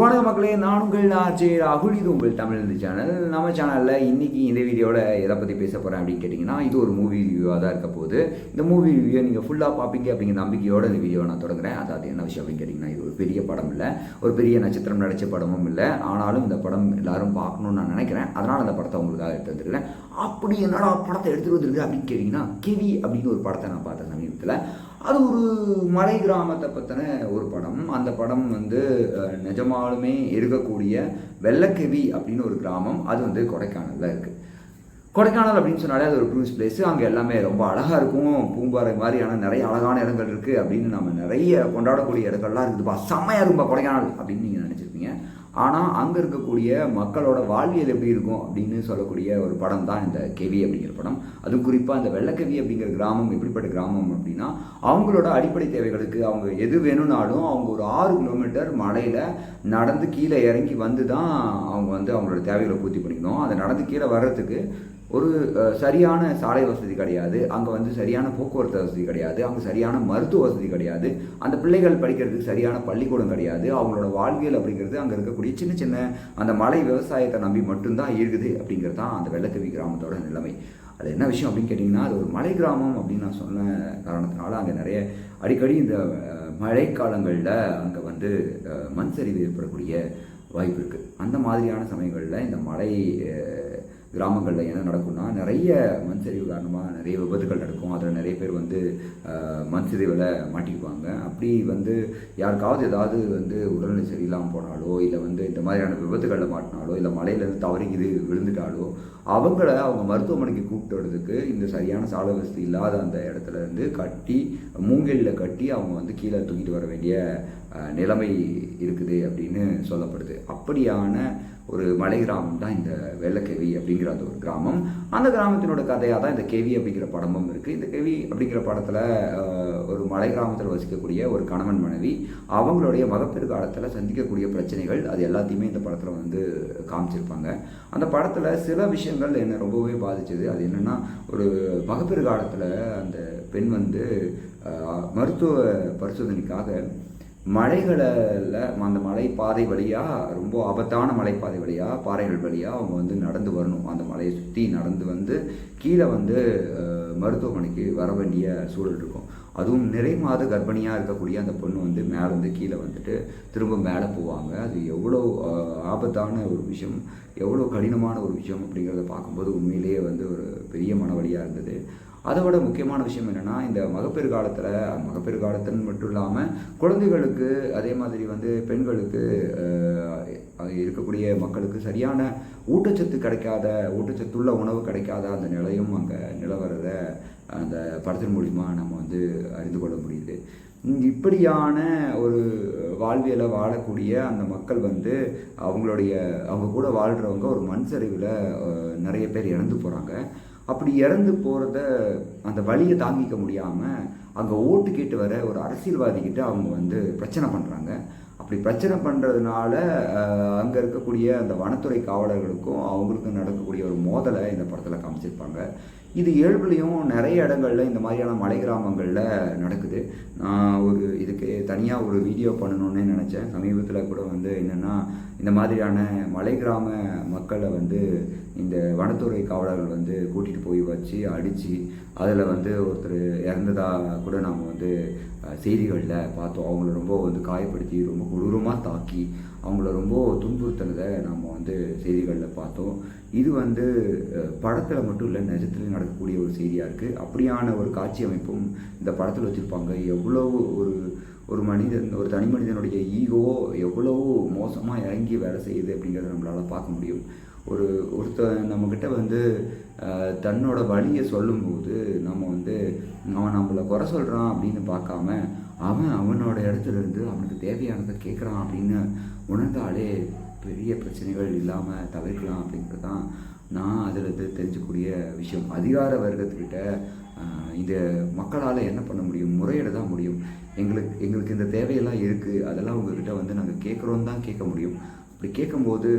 வணக்க மக்களே நான் உங்கள் ஆச்சு ராகுல். இது உங்கள் தமிழ் இந்த சேனல் நம்ம சேனலில் இன்றைக்கி இந்த வீடியோவில் எதை பற்றி பேச போகிறேன் அப்படின்னு கேட்டிங்கன்னா இது ஒரு மூவி ரிவ்யூவாக தான் இருக்க போகுது. இந்த மூவி ரிவ்யூ நீங்கள் ஃபுல்லாக பார்ப்பீங்க அப்படிங்கிற நம்பிக்கையோட இந்த வீடியோ நான் தொடங்குறேன். அதாவது என்ன விஷயம் அப்படின்னு கேட்டிங்கன்னா இது ஒரு பெரிய படம் இல்லை. ஒரு பெரிய நட்சத்திரம் நடித்த படமும் இல்லை. ஆனாலும் இந்த படம் எல்லாரும் பார்க்கணும்னு நான் நினைக்கிறேன். அதனால் அந்த படத்தை உங்களுக்காக எடுத்து வந்துருக்கிறேன் அப்படி என்னடா படத்தை எடுத்துகிட்டு வந்துருக்கு அப்படின்னு கேட்டிங்கன்னா கிவி அப்படின்னு ஒரு படத்தை நான் பார்த்தேன் சமீபத்தில். அது ஒரு மலை கிராமத்தை பற்றின ஒரு படம். அந்த படம் வந்து நிஜமாலுமே இருக்கக்கூடிய வெள்ளக்கெவி அப்படின்னு ஒரு கிராமம். அது வந்து கொடைக்கானலில் இருக்குது கொடைக்கானல் அப்படின்னு சொன்னாலே அது ஒரு டூரிஸ்ட் பிளேஸ் அங்கே எல்லாமே ரொம்ப அழகாக இருக்கும். பூம்பாறை மாதிரியான நிறைய அழகான இடங்கள் இருக்குது அப்படின்னு நம்ம நிறைய கொண்டாடக்கூடிய இடங்கள்லாம் இருக்குதுப்பா செம்மையாக இருக்கும்பா கொடைக்கானல் அப்படின்னு நீங்கள் நினச்சிருப்பீங்க. ஆனால் அங்கே இருக்கக்கூடிய மக்களோட வாழ்வியல் எப்படி இருக்கும் அப்படின்னு சொல்லக்கூடிய ஒரு படம் தான் இந்த கெவி அப்படிங்கிற படம். அதுவும் குறிப்பாக இந்த வெள்ளக்கெவி அப்படிங்கிற கிராமம் எப்படிப்பட்ட கிராமம் அப்படின்னா அவங்களோட அடிப்படை தேவைகளுக்கு அவங்க எது வேணும்னாலும் அவங்க ஒரு ஆறு கிலோமீட்டர் மலையில் நடந்து கீழே இறங்கி வந்து தான் அவங்க வந்து அவங்களோட தேவைகளை பூர்த்தி பண்ணிக்கணும். அதை நடந்து கீழே வர்றதுக்கு ஒரு சரியான சாலை வசதி கிடையாது. அங்கே வந்து சரியான போக்குவரத்து வசதி கிடையாது. அங்கே சரியான மருத்துவ வசதி கிடையாது. அந்த பிள்ளைகள் படிக்கிறதுக்கு சரியான பள்ளிக்கூடம் கிடையாது. அவங்களோட வாழ்வியல் அப்படிங்கிறது அங்கே இருக்கக்கூடிய சின்ன சின்ன அந்த மலை விவசாயத்தை நம்பி மட்டும்தான் இருக்குது அப்படிங்கிறது தான் அந்த வெள்ளக்கவி கிராமத்தோட நிலைமை. அது என்ன விஷயம் அப்படின்னு கேட்டிங்கன்னா அது ஒரு மலை கிராமம் அப்படின்னு நான் சொன்ன காரணத்தினால அங்கே நிறைய அடிக்கடி இந்த மழைக்காலங்களில் அங்கே வந்து மண் சரிவு ஏற்படக்கூடிய வாய்ப்பு இருக்குது அந்த மாதிரியான சமயங்களில் இந்த மலை கிராமங்களில் என்ன நடக்கும்னா நிறைய மண் சரிவு காரணமாக நிறைய விபத்துகள் நடக்கும். அதில் நிறைய பேர் வந்து மண் சரிவில் மாட்டிக்குவாங்க. அப்படி வந்து யாருக்காவது ஏதாவது வந்து உடல்நிலை சரியில்லாமல் போனாலோ இல்லை வந்து இந்த மாதிரியான விபத்துகளில் மாட்டினாலோ இல்லை மலையிலேருந்து தவறி இது விழுந்துட்டாலோ அவங்கள அவங்க மருத்துவமனைக்கு கூப்பிட்டு வரதுக்கு இந்த சரியான சாலை வசதி இல்லாத அந்த இடத்துல இருந்து கட்டி மூங்கிலில் கட்டி அவங்க வந்து கீழே தூக்கிட்டு வர வேண்டிய நிலைமை இருக்குது அப்படின்னு சொல்லப்படுது. அப்படியான ஒரு மலை கிராமம் தான் இந்த வெள்ளக்கேவி அப்படிங்கிற அந்த ஒரு கிராமம். அந்த கிராமத்தினோட கதையாக தான் இந்த கேவி அப்படிங்கிற படமும் இருக்குது இந்த கேவி அப்படிங்கிற படத்தில் ஒரு மலை கிராமத்தில் வசிக்கக்கூடிய ஒரு கணவன் மனைவி அவங்களுடைய மகப்பேறு காலத்தில் சந்திக்கக்கூடிய பிரச்சனைகள் அது எல்லாத்தையுமே இந்த படத்தில் வந்து காமிச்சிருப்பாங்க. அந்த படத்தில் சில விஷயங்கள் என்னை ரொம்பவே பாதித்தது அது என்னென்னா ஒரு மகப்பேறு காலத்தில் அந்த பெண் வந்து மருத்துவ பரிசோதனைக்காக மலைகளில் அந்த மலை பாதை வழியாக ரொம்ப ஆபத்தான மலைப்பாதை வழியாக பாறைகள் வழியாக அவங்க வந்து நடந்து வரணும். அந்த மலையை சுற்றி நடந்து வந்து கீழே வந்து மருத்துவமனைக்கு வர வேண்டிய சூழல் இருக்கும். அதுவும் நிறை மாத கர்ப்பிணியாக இருக்கக்கூடிய அந்த பொண்ணு வந்து மேலேருந்து கீழே வந்துட்டு திரும்ப மேலே போவாங்க. அது எவ்வளோ ஆபத்தான ஒரு விஷயம் எவ்வளோ கடினமான ஒரு விஷயம் அப்படிங்கிறத பார்க்கும்போது உண்மையிலேயே வந்து ஒரு பெரிய மனவழியாக இருந்தது. அதை விட முக்கியமான விஷயம் என்னென்னா இந்த மகப்பேறு காலத்தில் மகப்பேறு காலத்துன்னு மட்டும் இல்லாமல் குழந்தைகளுக்கு அதே மாதிரி வந்து பெண்களுக்கு இருக்கக்கூடிய மக்களுக்கு சரியான ஊட்டச்சத்து கிடைக்காத ஊட்டச்சத்துள்ள உணவு கிடைக்காத அந்த நிலையும் அங்கே நிலவரத அந்த படத்தின் மூலிமா நம்ம வந்து அறிந்து கொள்ள முடியுது. இப்படியான ஒரு வாழ்வியலை வாழக்கூடிய அந்த மக்கள் வந்து அவங்களுடைய அவங்க கூட வாழ்கிறவங்க ஒரு மண் சரிவில் நிறைய பேர் இறந்து போகிறாங்க அப்படி இறந்து போகிறத அந்த வழியை தாங்கிக்க முடியாமல் அங்கே ஓட்டு கேட்டு வர ஒரு அரசியல்வாதிக்கிட்ட அவங்க வந்து பிரச்சனை பண்ணுறாங்க அப்படி பிரச்சனை பண்ணுறதுனால அங்கே இருக்கக்கூடிய அந்த வனத்துறை காவலர்களுக்கும் அவங்களுக்கும் நடக்கக்கூடிய ஒரு மோதலை இந்த படத்தில் காமிச்சிருப்பாங்க. இது இயல்புலையும் நிறைய இடங்கள்ல இந்த மாதிரியான மலை கிராமங்களில் நடக்குது. நான் ஒரு இதுக்கு தனியாக ஒரு வீடியோ பண்ணணும்னு நினச்சேன். சமீபத்தில் கூட வந்து என்னென்னா இந்த மாதிரியான மலை கிராம மக்களை வந்து இந்த வனத்துறை காவலர்கள் வந்து கூட்டிகிட்டு போய் வச்சு அடித்து அதில் வந்து ஒருத்தர் இறந்ததா கூட நாம் வந்து செய்திகளில் பார்த்தோம். அவங்கள ரொம்ப வந்து காயப்படுத்தி ரொம்ப கொடூரமாக தாக்கி அவங்கள ரொம்ப துன்புறுத்தினதை நம்ம வந்து செய்திகளில் பார்த்தோம். இது வந்து படத்தில் மட்டும் இல்லை நிஜத்துலையும் நடக்கக்கூடிய ஒரு செய்தியாக இருக்குது அப்படியான ஒரு காட்சி அமைப்பும் இந்த படத்தில் வச்சுருப்பாங்க. எவ்வளோ ஒரு ஒரு மனிதன் ஒரு தனி மனிதனுடைய ஈகோ எவ்வளவு மோசமாக இறங்கி வேலை செய்யுது அப்படிங்கிறத நம்மளால் பார்க்க முடியும். ஒரு ஒருத்த நம்மக்கிட்ட வந்து தன்னோட வழியை சொல்லும்போது நம்ம வந்து அவன் நம்மளை குறை சொல்கிறான் அப்படின்னு பார்க்காம அவன் அவனோட இடத்துல இருந்து அவனுக்கு தேவையானதை கேட்குறான் அப்படின்னு உணர்ந்தாலே பெரிய பிரச்சனைகள் இல்லாமல் தவிர்க்கலாம் அப்படிங்கிறது தான் நான் அதில் இருந்து தெரிஞ்சக்கூடிய விஷயம். அதிகார வர்க்கத்துக்கிட்ட இந்த மக்களால் என்ன பண்ண முடியும்? முறையிட தான் முடியும். எங்களுக்கு எங்களுக்கு இந்த தேவையெல்லாம் இருக்குது அதெல்லாம் உங்ககிட்ட வந்து நாங்கள் கேட்குறோன்னு தான் கேட்க முடியும். அப்படி கேட்கும்போது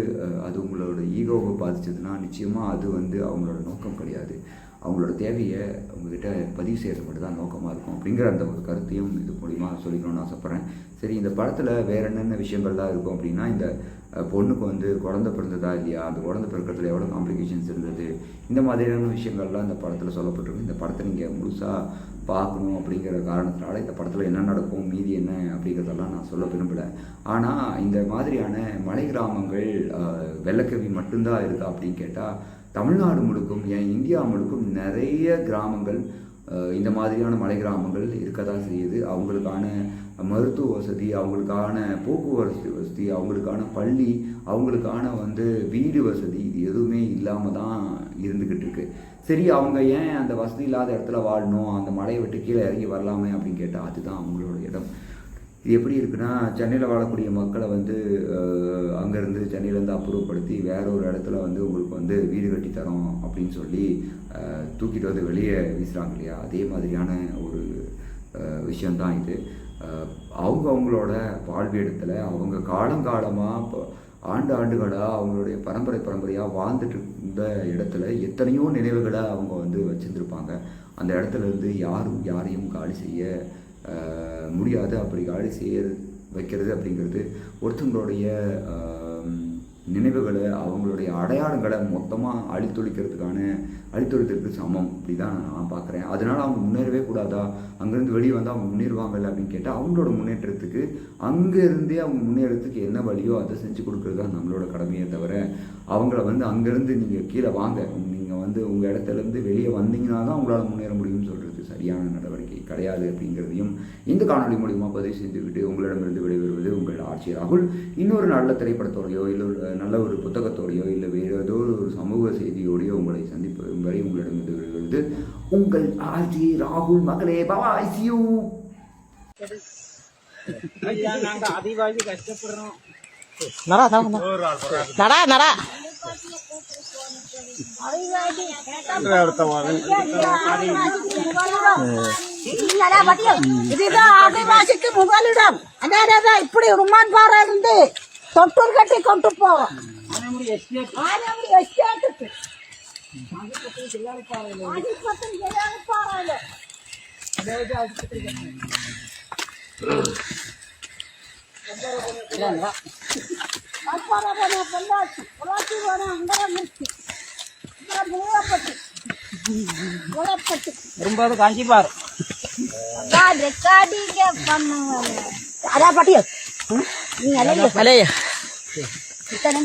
அது உங்களோட ஈகோவை பாதிச்சதுன்னா நிச்சயமாக அது வந்து அவங்களோட நோக்கம் கிடையாது. அவங்களோட தேவையை அவங்கக்கிட்ட பதிவு செய்கிறது மட்டும் தான் நோக்கமாக இருக்கும் அப்படிங்கிற அந்த ஒரு கருத்தையும் இது மூலிமா சொல்லிக்கணும்னு ஆசைப்பட்றேன். சரி இந்த படத்தில் வேறு என்னென்ன விஷயங்கள்லாம் இருக்கும் அப்படின்னா இந்த பொண்ணுக்கு வந்து குழந்த பிறந்ததா இல்லையா? அந்த குழந்த பிறக்கிறதுல எவ்வளோ காம்ப்ளிகேஷன்ஸ் இருந்தது? இந்த மாதிரியான விஷயங்கள்லாம் இந்த படத்தில் சொல்லப்பட்டிருக்கு. இந்த படத்தை நீங்கள் முழுசாக பார்க்கணும் அப்படிங்கிற காரணத்தினால இந்த படத்தில் என்ன நடக்கும் மீதி என்ன அப்படிங்கிறதெல்லாம் நான் சொல்ல விரும்பலை. ஆனால் இந்த மாதிரியான மலை கிராமங்கள் அஹ், வெள்ளக்கவி மட்டும்தான் இருக்கா அப்படின்னு கேட்டால் தமிழ்நாடு முழுக்கும் ஏன் இந்தியா முழுக்கும் நிறைய கிராமங்கள் இந்த மாதிரியான மலை கிராமங்கள் இருக்க தான் செய்யுது. அவங்களுக்கான மருத்துவ வசதி அவங்களுக்கான போக்குவரத்து வசதி அவங்களுக்கான பள்ளி அவங்களுக்கான வந்து வீடு வசதி இது எதுவுமே இல்லாமல் தான் இருந்துக்கிட்டு இருக்கு. சரி அவங்க ஏன் அந்த வசதி இல்லாத இடத்துல வாழணும் அந்த மலையை விட்டு கீழே இறங்கி வரலாமே அப்படின்னு கேட்டால் அதுதான் அவங்களோட இடம். இது எப்படி இருக்குன்னா சென்னையில் வாழக்கூடிய மக்களை வந்து அங்கேருந்து சென்னையிலேருந்து அப்புறப்படுத்தி வேற ஒரு இடத்துல வந்து உங்களுக்கு வந்து வீடு கட்டி தரோம் அப்படின்னு சொல்லி தூக்கிட்டு வந்து வெளியே வீசுகிறாங்க இல்லையா? அதே மாதிரியான ஒரு விஷயந்தான் இது. அவங்க அவங்களோட வாழ்விடத்தில் அவங்க காலங்காலமாக இப்போ ஆண்டு ஆண்டுகளாக அவங்களுடைய பரம்பரை பரம்பரையாக வாழ்ந்துட்டு இருந்த இடத்துல எத்தனையோ நினைவுகளை அவங்க வந்து வச்சுருந்துருப்பாங்க. அந்த இடத்துல இருந்து யாரும் யாரையும் காலி செய்ய முடியாது. அப்படி காலி செய்ய வைக்கிறது அப்படிங்கிறது ஒருத்தவங்களுடைய நினைவுகளை அவங்களுடைய அடையாளங்களை மொத்தமாக அழித்தொழிக்கிறதுக்கான அழித்தொழிக்கிறதுக்கு சமம். அப்படி தான் நான் பார்க்குறேன். அதனால அவங்க முன்னேறவே கூடாதா? அங்கேருந்து வெளியே வந்து அவங்க முன்னேறுவாங்கல்ல அப்படின்னு கேட்டால் அவங்களோட முன்னேற்றத்துக்கு அங்கேருந்தே அவங்க முன்னேறத்துக்கு என்ன வழியோ அதை செஞ்சு கொடுக்குறது தான் நம்மளோட கடமையை தவிர அவங்கள வந்து அங்கேருந்து நீங்கள் கீழே வாங்க. நீங்கள் வந்து உங்கள் இடத்துலேருந்து வெளியே வந்தீங்கன்னா தான் உங்களால் முன்னேற முடியும்னு சொல்கிறது சரியான நடவடிக்கை கிடையாது அப்படிங்கிறதையும் இந்த காணொளி மூலிமா பதிவு செஞ்சுக்கிட்டு உங்களிடமிருந்து விடைபெறுவது உங்கள் ஆட்சி ராகுல். இன்னொரு நல்ல திரைப்படத்தோடையோ இல்லை ஒரு நல்ல ஒரு புத்தகத்தோடையோ இல்லை வேறு ஏதோ ஒரு சமூக செய்தியோடையோ உங்களை சந்திப்பதும் வரை உங்களிடமிருந்து விடைபெறுவது உங்கள் ஆர்ஜி ராகுல் மகளே. பாய் யூ ஐயா நாங்க அதிவாசி கஷ்டப்படுறோம். நடா நடா நடா இதுதான் ஆதிவாசிக்கு முதலிடம் அதான் இப்படி ருமான் பாறை இருந்து தொட்டூர் கட்டி கொண்டு போவோம் ஆனமுடி எஸ்டேட்டுக்கு ஆதிபத்தியம் ஜெயாலி பாறையில. அப்பாரா போன பொள்ளாச்சி பொள்ளாச்சி போன அங்கதான் இருக்கு அப்புறம் முழுவப்பட்டு முழுவப்பட்டு வரும்போது காஞ்சி பாரு அதான் ரெக்கார்டிங்க பண்ணுவாங்க அதான் பட்டியல் நீ அலைய அலைய இத்தனை